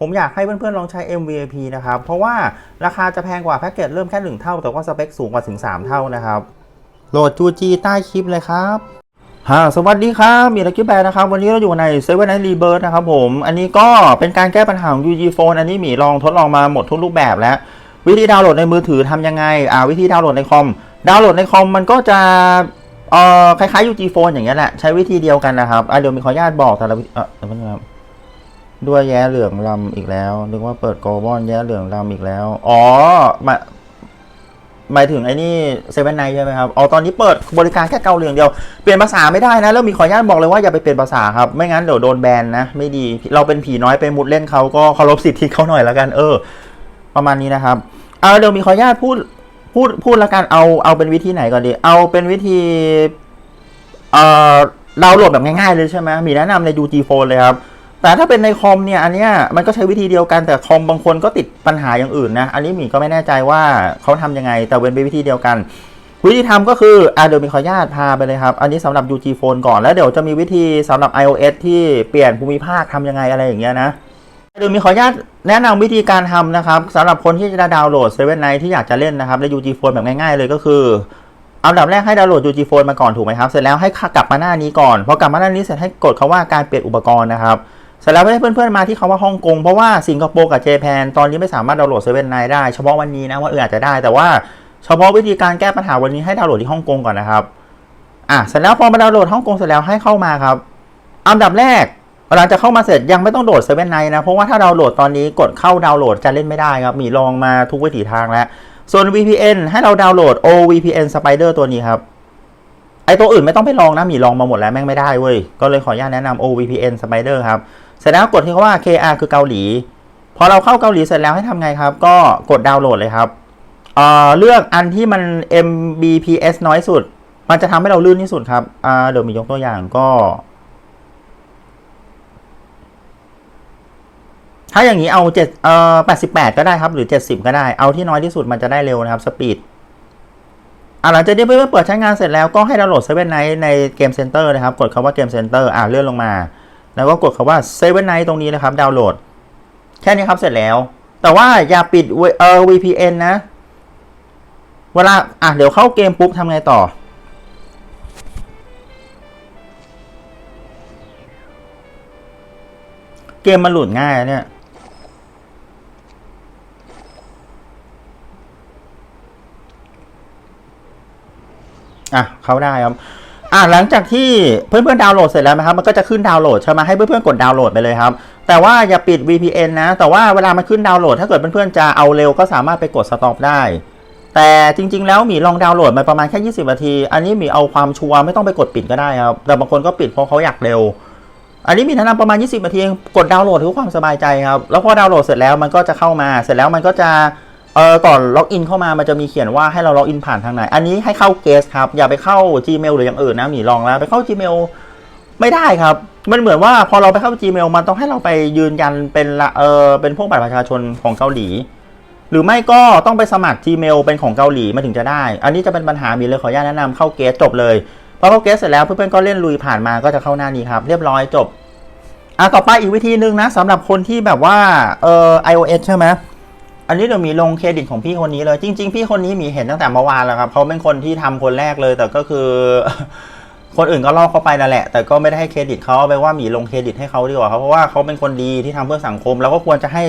ผมอยากให้เพื่อนๆลองใช้ MVP นะครับ เพราะว่าราคาจะแพงกว่าแพ็กเกจเริ่มแค่ 1 เท่า แต่ว่าสเปคสูงกว่าถึง 3 เท่านะครับ โหลด UG ใต้คลิปเลยครับฮะสวัสดีครับ มีลักกี้แบร์นะครับ วันนี้เราอยู่ใน Seven Night Rebirth นะครับผม อันนี้ก็เป็นการแก้ปัญหาของ UG Phone อันนี้มีลองทดลองมาหมดทุกรูปแบบแล้ว วิธีดาวน์โหลดในมือถือทำยังไง อ่าวิธีดาวน์โหลดในคอม ดาวน์โหลดในคอมมันก็จะเอ่อคล้ายๆ UG Phone อย่างเงี้ยแหละ ใช้วิธีเดียวกันนะครับ อะเดี๋ยวมีขออนุญาตบอกแต่ละวิธีเออ ด้วยแย้เหลืองลำอีกแล้วนึกว่าเปิดโกลบอลแย้เหลืองลำอีกแล้ว อ๋อมาหมายถึงไอ้นี่เซเว่นไนใช่ไหมครับ อ๋อ ตอนนี้เปิดบริการแค่เกาเหลืองเดียว เปลี่ยนภาษาไม่ได้นะ แล้วมีขออนุญาตบอกเลยว่าอย่าไปเปลี่ยนภาษาครับ ไม่งั้นเดี๋ยวโดนแบนนะ ไม่ดี เราเป็นผีน้อยไปมุดเล่นเขาก็เคารพสิทธิเขาหน่อยแล้วกัน เออ ประมาณนี้นะครับ เอาเดี๋ยวมีขออนุญาตพูด พูด พูดล้วกัน เอา เอาเป็นวิธีไหนก่อนดี เอาเป็นวิธี เอ่อดาวโหลดแบบง่ายๆเลยใช่ไหมมีแนะนำใน UG Phone เลยครับ แต่ถ้าเป็นในคอมเนี่ยอันเนี้ยมันก็ใช้วิธีเดียวกันแต่คอมบางคนก็ติดปัญหาอย่างอื่นนะ อันนี้หมีก็ไม่แน่ใจว่าเขาทำยังไง แต่เว้นเป็นวิธีเดียวกัน วิธีทำก็คืออะเดี๋ยวมีขออนุญาตพาไปเลยครับ อันนี้สำหรับ UG Phone ก่อนแล้วเดี๋ยวจะมีวิธีสำหรับ iOS ที่เปลี่ยนภูมิภาคทำยังไงอะไรอย่างเงี้ยนะเดี๋ยวมีขออนุญาตแนะนำวิธีการทำนะครับสำหรับคนที่จะดาวน์โหลด Seven Night ที่อยากจะเล่นนะครับใน UG Phone แบบง่าย ๆ เลยก็คืออันดับแรกให้ดาวน์โหลด UG Phone มาก่อนถูกไหมครับเสร็จแล้วให้กลับมาหน้านี้ก่อนพอกลับมาหน้านี้เสร็จให้กดคาว่าการเปลี่ยนอุปกรณ์นะครับ เสร็จแล้วให้เพื่อนๆมาที่คาว่าฮ่องกงเพราะว่าสิงคโปร์กับเจแปนตอนนี้ไม่สามารถดาวน์โหลดเซเว่นไนได้เฉพาะวันนี้นะว่าเอออาจจะได้แต่ว่าเฉพาะวิธีการแก้ปัญหาวันนี้ให้ดาวน์โหลดที่ฮ่องกงก่อนนะครับอะเสร็จแล้วพอมาดาวน์โหลดฮ่องกงเสร็จแล้วให้เข้ามาครับ อันดับแรกหลังจากเข้ามาเสร็จยังไม่ต้องโหลดเซเว่นไนนะเพราะว่าถ้าดาวน์โหลดตอนนี้กดเข้าดาวน์โหลดจะเล่นไม่ได้ครับมีลองมาทุกวิถีทางแล้วส่วน VPN ให้เราดาวน์โหลด OVPN Spider ตัวนี้ครับไอตัวอื่นไม่ต้องไปลองนะมีลองมาหมดแล้วแม่งไม่ได้เว้ยก็เลยขออนุญาตแนะนำ OVPN Spider ครับ เสร็จแล้วกดที่คำว่า KR คือเกาหลี พอเราเข้าเกาหลีเสร็จแล้วให้ทำไงครับ ก็กดดาวน์โหลดเลยครับเเลือกอันที่มัน Mbps น้อยสุด มันจะทำให้เราลื่นที่สุดครับเดี๋ยวมียกตัวอย่างก็ ถ้าอย่างนี้เอาเจ็ดเอ่อแปดสิบแปดก็ได้ครับ หรือเจ็ดสิบก็ได้ เอาที่น้อยที่สุดมันจะได้เร็วนะครับสปีดหลังจากที่เพื่อนๆเปิดใช้งานเสร็จแล้วก็ให้ดาวน์โหลด Seven Night ในเกมเซ็นเตอร์นะครับ กดคำว่าเกมเซ็นเตอร์อ่าเลื่อนลงมา แล้วก็กดคำว่า Seven Night ตรงนี้นะครับ ดาวน์โหลด แค่นี้ครับเสร็จแล้ว แต่ว่าอย่าปิดเอ่อ VPN นะ เวลา อะ เดี๋ยวเข้าเกมปุ๊บทำไงต่อ เกมมันหลุดง่ายเนี่ยอะ เข้าได้ครับ อะหลังจากที่เพื่อนๆดาวน์โหลดเสร็จแล้วนะครับ มันก็จะขึ้นดาวน์โหลดใช่ไหมให้เพื่อนๆกดดาวน์โหลดไปเลยครับ แต่ว่าอย่าปิด VPN นะ แต่ว่าเวลามันขึ้นดาวน์โหลด ถ้าเกิดเพื่อนๆจะเอาเร็วก็สามารถไปกดสต็อปได้ แต่จริง ๆ แล้วมีลองดาวน์โหลดมาประมาณแค่ 20 นาที อันนี้มีเอาความชัวร์ไม่ต้องไปกดปิดก็ได้ครับ แต่บางคนก็ปิดเพราะเขาอยากเร็ว อันนี้มีแนะนำประมาณ 20 นาทีกดดาวน์โหลดเพื่อความสบายใจครับ แล้วพอดาวน์โหลดเสร็จแล้วมันก็จะเข้ามา เสร็จแล้วมันก็จะ เออก่อนล็อกอินเข้ามามันจะมีเขียนว่าให้เราล็อกอินผ่านทางไหน อันนี้ให้เข้าเกสครับ อย่าไปเข้า Gmail หรืออย่างอื่นนะหมีลองแล้ว ไปเข้า Gmail ไม่ได้ครับ มันเหมือนว่าพอเราไปเข้า Gmail มันต้องให้เราไปยืนยันเป็นละเออเป็นพวกบัตรประชาชนของเกาหลี หรือไม่ก็ต้องไปสมัคร Gmail เป็นของเกาหลีมาถึงจะได้ อันนี้จะเป็นปัญหามีเลยขออนุญาตแนะนำเข้าเกสจบเลยพอเข้าเกสเสร็จแล้วเพื่อนๆก็เล่นลุยผ่านมาก็จะเข้าหน้านี้ครับ เรียบร้อยจบอะต่อไปอีกวิธีหนึ่งนะสำหรับคนที่แบบว่าเออ iOS ใช่ไหม อันนี้เดี๋ยวมีลงเครดิตของพี่คนนี้เลย จริง ๆ พี่คนนี้มีเห็นตั้งแต่เมื่อวานแล้วครับเขาเป็นคนที่ทำคนแรกเลย แต่ก็คือ คนอื่นก็ลอกเข้าไปนั่นแหละ แต่ก็ไม่ได้ให้เครดิตเขาไปว่ามีลงเครดิตให้เขาดีกว่าครับเพราะว่าเขาเป็นคนดีที่ทำเพื่อสังคม แล้วก็ควรจะให้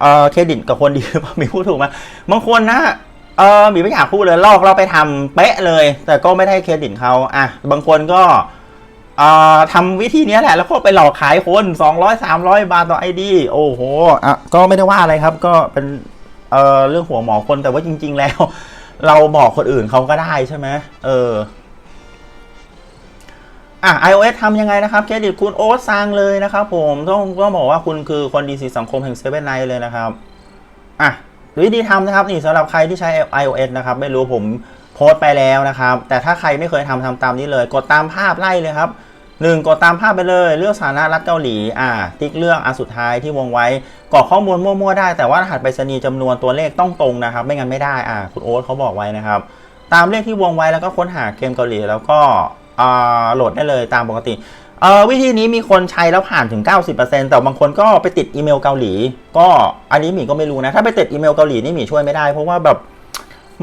เอ่อเครดิตกับคนดีหรือเปล่ามีพูดถูกไหมบางคนนะเออมีไม่อยากพูดเลยลอกเราไปทำเป๊ะเลย แต่ก็ไม่ได้เครดิตเขาอะบางคนก็ ทำวิธีนี้แหละ แล้วก็ไปหลอกขายคน 200 300 บาทต่อไอดีโอ้โหอะก็ไม่ได้ว่าอะไรครับ ก็เป็นเอ่อเรื่องหัวหมอคนแต่ว่าจริง ๆ แล้ว เราบอกคนอื่นเขาก็ได้ใช่ไหมเอออะ iOS ทำยังไงนะครับเครดิตคุณโอ๊ตซังเลยนะครับผมต้องต้องบอกว่าคุณคือคนดีสีสังคมแห่งเซเว่นไนเลยนะครับ อะวิธีทำนะครับนี่สำหรับใครที่ใช้ iOS นะครับ ไม่รู้ผมโพสต์ไปแล้วนะครับ แต่ถ้าใครไม่เคยทำทำตามนี้เลย กดตามภาพไล่เลยครับ หนึ่งกดตามภาพไปเลย เลือกสถานะรัฐเกาหลี อ่า ติ๊กเลือกอันสุดท้ายที่วงไว้กรอกข้อมูลมั่วๆได้ แต่ว่ารหัสไปรษณีย์จำนวนตัวเลขต้องตรงนะครับ ไม่งั้นไม่ได้ อ่า คุณโอ๊ตเขาบอกไว้นะครับ ตามเลขที่วงไว้แล้วก็ค้นหาเกมเกาหลี แล้วก็อ่าโหลดได้เลยตามปกติเออวิธีนี้มีคนใช้แล้วผ่านถึง 90%แต่บางคนก็ไปติดอีเมลเกาหลี ก็อันนี้หมีก็ไม่รู้นะ ถ้าไปติดอีเมลเกาหลีนี่หมีช่วยไม่ได้ เพราะว่าแบบ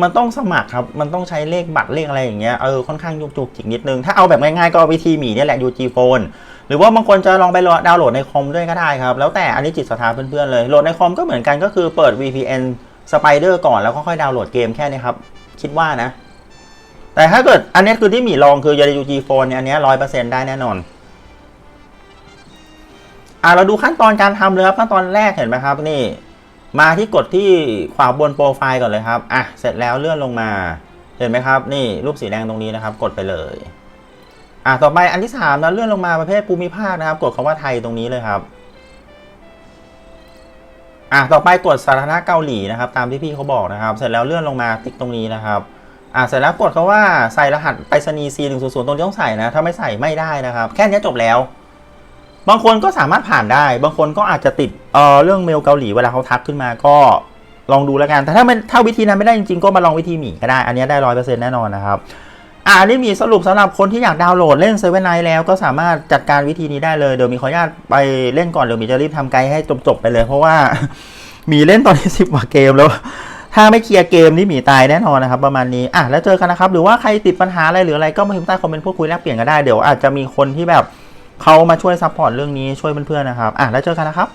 มันต้องสมัครครับ มันต้องใช้เลขบัตรเลขอะไรอย่างเงี้ย เออ ค่อนข้างยุกจุกจิกนิดนึง ถ้าเอาแบบง่ายๆ ก็วิธีหมีเนี่ยแหละ UG Phone หรือว่าบางคนจะลองไปดาวน์โหลดในคอมด้วยก็ได้ครับ แล้วแต่อันนี้จิตศรัทธาเพื่อนๆเลย โหลดในคอมก็เหมือนกันก็คือเปิด VPN Spider ก่อนแล้วก็ค่อยดาวน์โหลดเกมแค่นี้ครับ คิดว่านะ แต่ถ้าเกิดอันนี้คือที่หมีลองคือยา UG Phone เนี่ยอันนี้ร้อยเปอร์เซ็นต์ได้แน่นอนอะเราดูขั้นตอนการทำเลยครับขั้นตอนแรกเห็นไหมครับนี่ มาที่กดที่ขวาบนโปรไฟล์ก่อนเลยครับอะเสร็จแล้วเลื่อนลงมา เห็นไหมครับ นี่รูปสีแดงตรงนี้นะครับ กดไปเลยอะต่อไปอันที่สามนะเลื่อนลงมาประเภทภูมิภาคนะครับ กดคำว่าไทยตรงนี้เลยครับอะต่อไปกดสถานะเกาหลีนะครับ ตามที่พี่เขาบอกนะครับ เสร็จแล้วเลื่อนลงมาติ๊กตรงนี้นะครับอะเสร็จแล้วกดคาว่าใส่รหัสไปรษณีย์ C100 ตรงที่ต้องใส่นะ ถ้าไม่ใส่ไม่ได้นะครับ แค่นี้จบแล้ว บางคนก็สามารถผ่านได้ บางคนก็อาจจะติดเอ่อเรื่องเมลเกาหลีเวลาเขาทักขึ้นมาก็ลองดูแล้วกัน แต่ถ้ามันถ้าวิธีนั้นไม่ได้จริงๆ ก็มาลองวิธีหมีก็ได้ อันนี้ได้ร้อยเปอร์เซ็นต์แน่นอนนะครับ อ่านนี้มีสรุปสำหรับคนที่อยากดาวน์โหลดเล่นเซเว่นไนแล้วก็สามารถจัดการวิธีนี้ได้เลย เดี๋ยวมีขออนุญาตไปเล่นก่อน เดี๋ยวมีจะรีบทำไกด์ให้จบๆไปเลย เพราะว่ามีเล่นตอนที่สิบกว่าเกมแล้วถ้าไม่เคลียร์เกมนี่หมีตายแน่นอนนะครับประมาณนี้อะแล้วเจอกันนะครับหรือว่าใครติดปัญหาอะไรหรืออะไรก็มาพิมพ์ใต้คอมเมนต์พูดคุยแลกเปลี่ยนกันได้เดี๋ยวอาจจะมีคนที่แบบ เขามาช่วยซัพพอร์ตเรื่องนี้ช่วยเพื่อนๆนะครับ อะแล้วเจอกันนะครับ